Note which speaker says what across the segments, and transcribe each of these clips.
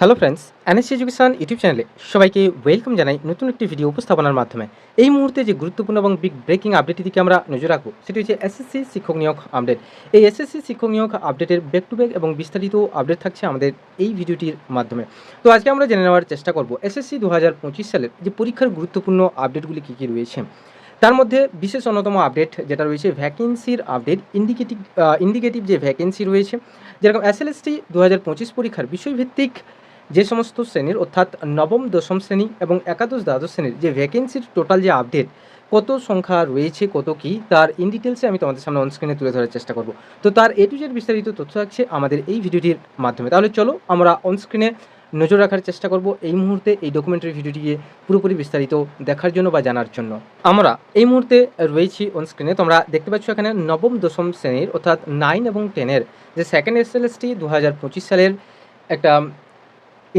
Speaker 1: Hello friends NSC education YouTube চ্যানেলে সবাইকে welcome জানাই নতুন একটি ভিডিও উপস্থাপনার মাধ্যমে। এই মুহূর্তে যে গুরুত্বপূর্ণ এবং বিগ ব্রেকিং আপডেটের দিকে আমরা নজর রাখব, সেটি হচ্ছে এসএসসি শিক্ষক নিয়োগ আপডেট এই এসএসসি শিক্ষক নিয়োগ আপডেটের ব্যাক টু ব্যাক এবং বিস্তারিত আপডেট থাকছে আমাদের এই ভিডিওটির মাধ্যমে। তো আজকে আমরা জেনে নেওয়ার চেষ্টা করব এসএসসি দু হাজার পঁচিশ সালের যে পরীক্ষার গুরুত্বপূর্ণ আপডেটগুলি কী কী রয়েছে। তার মধ্যে বিশেষ অন্যতম আপডেট যেটা রয়েছে ভ্যাকেন্সির আপডেট ইন্ডিকেটিভ ইন্ডিকেটিভ যে ভ্যাকেন্সি রয়েছে, যেরকম এসএলএসটি দু হাজার পঁচিশ পরীক্ষার বিষয়ভিত্তিক যে সমস্ত শ্রেণির, অর্থাৎ নবম, দশম শ্রেণি এবং একাদশ, দ্বাদশ শ্রেণির যে ভ্যাকেন্সির টোটাল যে আপডেট কত সংখ্যা রয়েছে, কত কি, তার ইন ডিটেলসে আমি তোমাদের সামনে অনস্ক্রিনে তুলে ধরার চেষ্টা করব। তো তার এ টু জেড বিস্তারিত তথ্য থাকছে আমাদের এই ভিডিওটির মাধ্যমে। তাহলে চলো আমরা অনস্ক্রিনে নজর রাখার চেষ্টা করব এই মুহূর্তে এই ডকুমেন্টারি ভিডিওটিকে পুরোপুরি বিস্তারিত দেখার জন্য বা জানার জন্য। আমরা এই মুহূর্তে রয়েছি অনস্ক্রিনে তোমরা দেখতে পাচ্ছ এখানে নবম, দশম শ্রেণির, অর্থাৎ নাইন এবং টেনের যে সেকেন্ড এস এল এসটি দু হাজার পঁচিশ সালের একটা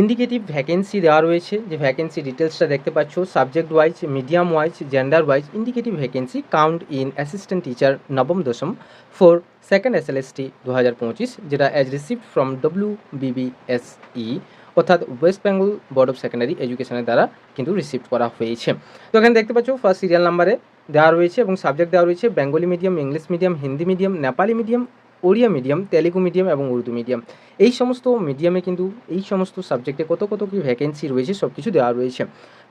Speaker 1: ইন্ডিকেটিভ ভ্যাকেন্সি দেওয়া রয়েছে, যে ভ্যাকেন্সি ডিটেলসটা দেখতে পাচ্ছ subject wise medium wise gender wise indicative vacancy count in assistant teacher নবম, দশম for second S L S T দু হাজার পঁচিশ, যেটা as received from W BBSE অর্থাৎ West Bengal board of secondary এডুকেশনের দ্বারা কিন্তু রিসিভ করা হয়েছে। তো এখানে দেখতে পাচ্ছ ফার্স্ট সিরিয়াল নাম্বারে দেওয়া রয়েছে এবং সাবজেক্ট দেওয়া রয়েছে Bengali medium English medium Hindi medium Nepali medium Odia medium Telugu medium এবং উর্দু মিডিয়াম এই সমস্ত মিডিয়ামে কিন্তু এই সমস্ত সাবজেক্টে কত কত কি ভ্যাকেন্সি রয়েছে সব কিছু দেওয়া রয়েছে।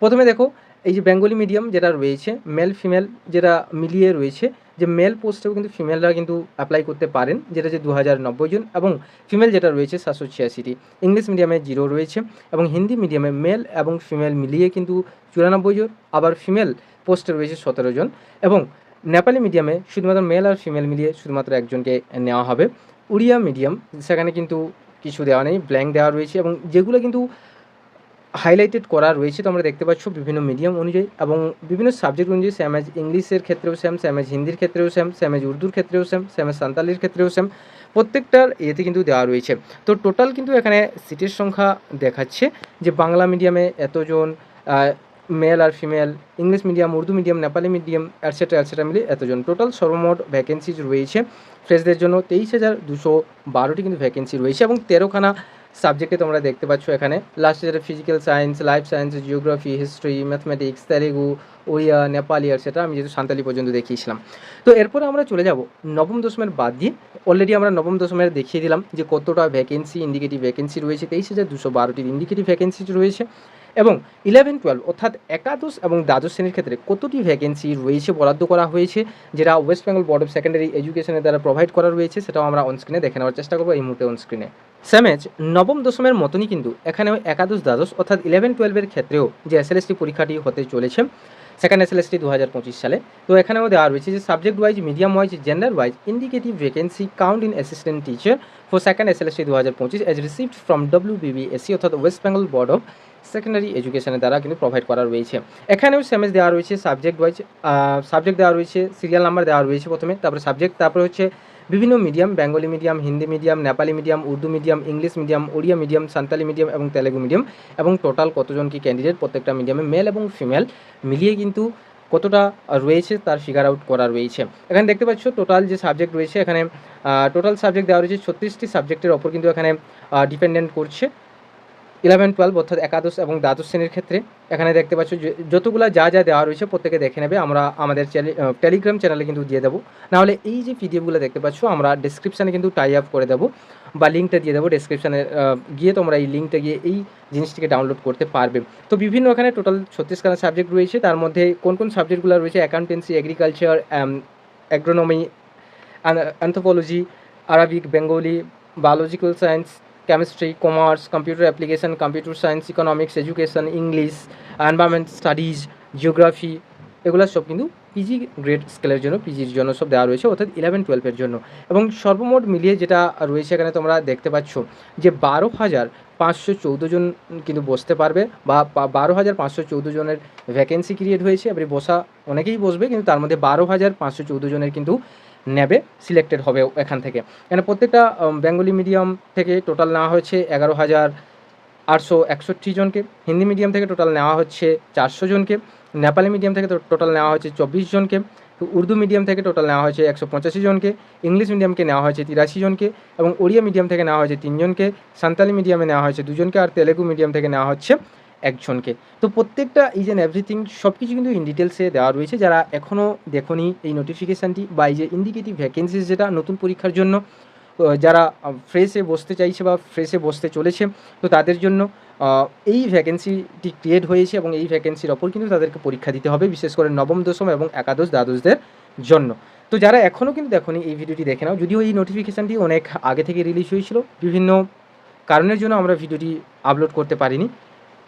Speaker 1: প্রথমে দেখো, এই যে বেঙ্গলি মিডিয়াম যেটা রয়েছে মেল ফিমেল যেটা মিলিয়ে রয়েছে, যে মেল পোস্টেও কিন্তু ফিমেলরা কিন্তু অ্যাপ্লাই করতে পারেন, যেটা যে দু হাজার নব্বই জন এবং ফিমেল যেটা রয়েছে সাতশো ছিয়াশিটি। ইংলিশ মিডিয়ামে জিরো রয়েছে এবং হিন্দি মিডিয়ামে মেল এবং ফিমেল মিলিয়ে কিন্তু চুরানব্বই জন, আবার ফিমেল পোস্টে রয়েছে সতেরো জন। এবং নেপালি মিডিয়ামে শুধুমাত্র মেল আর ফিমেল মিলিয়ে শুধুমাত্র একজনকে নেওয়া হবে। উড়িয়া মিডিয়াম, সেখানে কিন্তু কিছু দেওয়া নেই ব্ল্যাঙ্ক দেওয়া রয়েছে এবং যেগুলো কিন্তু হাইলাইটেড করা রয়েছে, তোমরা দেখতে পাচ্ছ বিভিন্ন মিডিয়াম অনুযায়ী এবং বিভিন্ন সাবজেক্ট অনুযায়ী স্যাম এজ ইংলিশের ক্ষেত্রেও সেম স্যাম এজ হিন্দির ক্ষেত্রেও সেম স্যাম এজ উর্দুর ক্ষেত্রেও সেম স্যাম এজ সান্তালির ক্ষেত্রেও সেম প্রত্যেকটার ইয়েতে কিন্তু দেওয়া রয়েছে। তো টোটাল কিন্তু এখানে সিটের সংখ্যা দেখাচ্ছে যে বাংলা মিডিয়ামে এতজন মেল আর female English medium Urdu medium Nepali medium etcetera etcetera মিলে এতজন। টোটাল সর্বমোট ভ্যাকেন্সিজ রয়েছে। ফ্রেশদের জন্য তেইশ হাজার দুশো বারোটি কিন্তু ভ্যাকেন্সি রয়েছে এবং তেরোখানা সাবজেক্টে তোমরা দেখতে পাচ্ছ এখানে। লাস্টে যেটা physical science life science geography history mathematics Telugu, Odia, Nepali সেটা আমি যেহেতু সান্তালি পর্যন্ত দেখিয়েছিলাম। তো এরপরে আমরা চলে যাব নবম দশমের বাদ দিয়ে। অলরেডি আমরা নবম দশমের দেখিয়ে দিলাম যে কতটা ভ্যাকেন্সি ইন্ডিকেটিভ ভ্যাকেন্সি রয়েছে। তেইশ হাজার দুশো বারোটির ইন্ডিকেটিভ ভ্যাকেন্সি রয়েছে। এবং ইলেভেন টুয়েলভ অর্থাৎ একাদশ এবং দ্বাদশ শ্রেণির ক্ষেত্রে কতটি ভ্যাকেন্সি রয়েছে বরাদ্দ করা হয়েছে, যেটা West Bengal board of secondary এডুকেশনের দ্বারা প্রোভাইড করা রয়েছে, সেটাও আমরা অনস্ক্রিনে দেখে নেওয়ার চেষ্টা করব এই মুহূর্তে অনস্ক্রিনে স্যামেজ নবম, দশমের মতনই কিন্তু এখানেও একাদশ, দ্বাদশ অর্থাৎ ইলেভেন টুয়েলভের ক্ষেত্রেও যে এস এসএলএসটি পরীক্ষাটি হতে চলেছে সেকেন্ড এসএলএসটি দু হাজার পঁচিশ সালে। তো এখানেও দেওয়া রয়েছে যে subject wise medium wise gender wise indicative vacancy count in assistant teacher for second SLST দু হাজার পঁচিশ as received from W BBSC অর্থাৎ West Bengal board of secondary এডুকেশনের দ্বারা কিন্তু প্রোভাইড করা রয়েছে। এখানেও সেমেজ দেওয়া রয়েছে সাবজেক্ট ওয়াইজ সাবজেক্ট দেওয়া রয়েছে সিরিয়াল নাম্বার দেওয়া রয়েছে প্রথমে, তারপরে সাবজেক্ট তারপরে হচ্ছে বিভিন্ন medium Bengali medium Hindi medium Nepali medium Urdu medium English medium Odia medium Santali medium এবং তেলেগু মিডিয়াম এবং টোটাল কতজন কি ক্যান্ডিডেট প্রত্যেকটা মিডিয়ামে মেল এবং ফিমেল মিলিয়ে কিন্তু কতটা রয়েছে তার ফিগার আউট করা রয়েছে। এখানে দেখতে পাচ্ছ টোটাল যে সাবজেক্ট রয়েছে এখানে টোটাল সাবজেক্ট দেওয়া রয়েছে ছত্রিশটি সাবজেক্টের ওপর কিন্তু এখানে ডিপেন্ডেন্ট করছে। ইলেভেন, টুয়েলভ অর্থাৎ একাদশ এবং দ্বাদশ শ্রেণির ক্ষেত্রে এখানে দেখতে পাচ্ছ যতগুলো যা যা দেওয়া রয়েছে প্রত্যেকে দেখে নেবে। আমরা আমাদের টেলিগ্রাম চ্যানেলে কিন্তু দিয়ে দেবো। নাহলে এই যে পিডিএফগুলো দেখতে পাচ্ছ, আমরা ডিসক্রিপশানে কিন্তু টাই আপ করে দেবো বা লিঙ্কটা দিয়ে দেবো ডিসক্রিপশানে গিয়ে তোমরা এই লিঙ্কটা গিয়ে এই জিনিসটিকে ডাউনলোড করতে পারবে। তো বিভিন্ন এখানে টোটাল ছত্রিশখানা সাবজেক্ট রয়েছে। তার মধ্যে কোন কোন সাবজেক্টগুলো রয়েছে? Accountancy agriculture agronomy anthropology Arabic Bengali biological science chemistry commerce computer application computer science economics education English environment studies geography এগুলো সব কিন্তু পিজি গ্রেড স্কেলের জন্য পিজির জন্য সব দেওয়া রয়েছে, অর্থাৎ ইলেভেন টুয়েলভের জন্য। এবং সর্বমোট মিলিয়ে যেটা রয়েছে এখানে তোমরা দেখতে পাচ্ছ যে বারো হাজার পাঁচশো চৌদ্দ জন কিন্তু বসতে পারবে বা বারো হাজার পাঁচশো চৌদ্দ জনের ভ্যাকেন্সি ক্রিয়েট হয়েছে। এবারে বসা অনেকেই বসবে, কিন্তু তার মধ্যে বারো হাজার পাঁচশো চৌদ্দ জনের কিন্তু নেবে সিলেক্টেড হবে এখান থেকে। এখানে প্রত্যেকটা বেঙ্গলি মিডিয়াম থেকে টোটাল নেওয়া হয়েছে এগারো হাজার আটশো একষট্টি জনকে। হিন্দি মিডিয়াম থেকে টোটাল নেওয়া হচ্ছে চারশো জনকে। নেপালি মিডিয়াম থেকে টোটাল নেওয়া হয়েছে চব্বিশ জনকে। উর্দু মিডিয়াম থেকে টোটাল নেওয়া হয়েছে একশো পঁচাশি জনকে। ইংলিশ মিডিয়ামকে নেওয়া হয়েছে তিরাশি জনকে এবং ওড়িয়া মিডিয়াম থেকে নেওয়া হয়েছে তিনজনকে সান্তালি মিডিয়ামে নেওয়া হয়েছে দুজনকে। আর তেলেগু মিডিয়াম থেকে নেওয়া হচ্ছে একজনকে। তো প্রত্যেকটা ইজ অ্যান্ড এভরিথিং সব কিছু কিন্তু ইন ডিটেলসে দেওয়া রয়েছে। যারা এখনও দেখনি এই নোটিফিকেশানটি বা এই যে ইন্ডিকেটিভ ভ্যাকেন্সিস যেটা নতুন পরীক্ষার জন্য যারা ফ্রেশে বসতে চাইছে বা ফ্রেশে বসতে চলেছে, তো তাদের জন্য এই ভ্যাকেন্সিটি ক্রিয়েট হয়েছে এবং এই ভ্যাকেন্সির ওপর কিন্তু তাদেরকে পরীক্ষা দিতে হবে, বিশেষ করে নবম, দশম এবং একাদশ দ্বাদশদের জন্য। তো যারা এখনও কিন্তু দেখনি এই ভিডিওটি দেখে নাও, যদিও এই নোটিফিকেশানটি অনেক আগে থেকে রিলিজ হয়েছিল, বিভিন্ন কারণের জন্য আমরা ভিডিওটি আপলোড করতে পারিনি।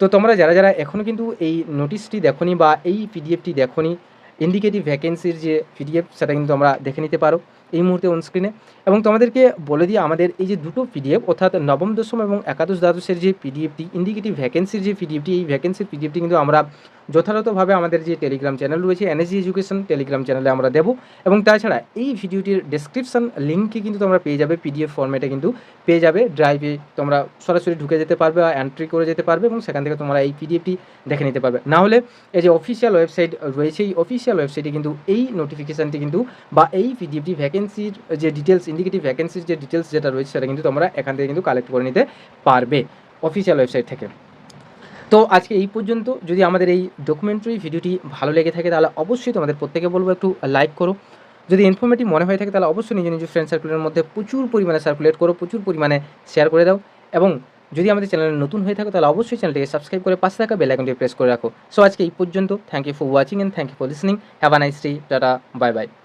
Speaker 1: তো তোমরা যারা যারা এখনও কিন্তু এই নোটিশটি দেখনি বা এই পিডিএফটি দেখনি ইন্ডিকেটিভ ভ্যাকেন্সির যে পিডিএফ সেটা কিন্তু তোমরা দেখে নিতে পারো। এই মুহূর্তে অনস্ক্রিনে এবং তোমাদেরকে বলে দিই, আমাদের এই যে দুটো পিডিএফ অর্থাৎ নবম, দশম এবং একাদশ দ্বাদশের যে পিডিএফটি ইন্ডিকেটিভ ভ্যাকেন্সির যে পিডিএফটি এই ভ্যাকেন্সির পিডিএফটি কিন্তু আমরা যথাযথভাবে আমাদের যে টেলিগ্রাম চ্যানেল রয়েছে এনএসজি এডুকেশন টেলিগ্রাম চ্যানেলে আমরা দেবো। এবং তাছাড়া এই ভিডিওটির ডেসক্রিপশন লিঙ্কে কিন্তু তোমরা পেয়ে যাবে পিডিএফ ফর্মেটে কিন্তু পেয়ে যাবে। ড্রাইভে তোমরা সরাসরি ঢুকে যেতে পারবে বা এন্ট্রি করে যেতে পারবে এবং সেখান থেকে তোমরা এই পিডিএফটি দেখে নিতে পারবে। না হলে এই যে অফিসিয়াল ওয়েবসাইট রয়েছে, এই অফিসিয়াল ওয়েবসাইটে কিন্তু এই নোটিফিকেশানটি কিন্তু বা এই পিডিএফটি ভ্যাকেন্সির যে ডিটেলস ইন্ডিকেটিভ ভ্যাকেন্সির যে ডিটেলস যেটা রয়েছে সেটা কিন্তু তোমরা এখান থেকে কিন্তু কালেক্ট করে নিতে পারবে অফিসিয়াল ওয়েবসাইট থেকে। তো আজকে এই পর্যন্ত। যদি আমাদের এই ডকুমেন্টারি ভিডিওটি ভালো লেগে থাকে তাহলে অবশ্যই তোমাদের প্রত্যেকে বলব একটু লাইক করো। যদি ইনফরমেটিভ মনে হয়ে থাকে তাহলে অবশ্যই নিজ নিজ ফ্রেন্ড সার্কুলের মধ্যে প্রচুর পরিমাণে সার্কুলেট করো, প্রচুর পরিমাণে শেয়ার করে দাও। এবং যদি আমাদের চ্যানেলে নতুন হয়ে থাকো তাহলে অবশ্যই চ্যানেলটিকে সাবস্ক্রাইব করে পাশে থাকা বেল আইকনটি প্রেস করে রাখো। সো আজকে এই পর্যন্ত। Thank you for watching and thank you for listening have a nice day tata bye bye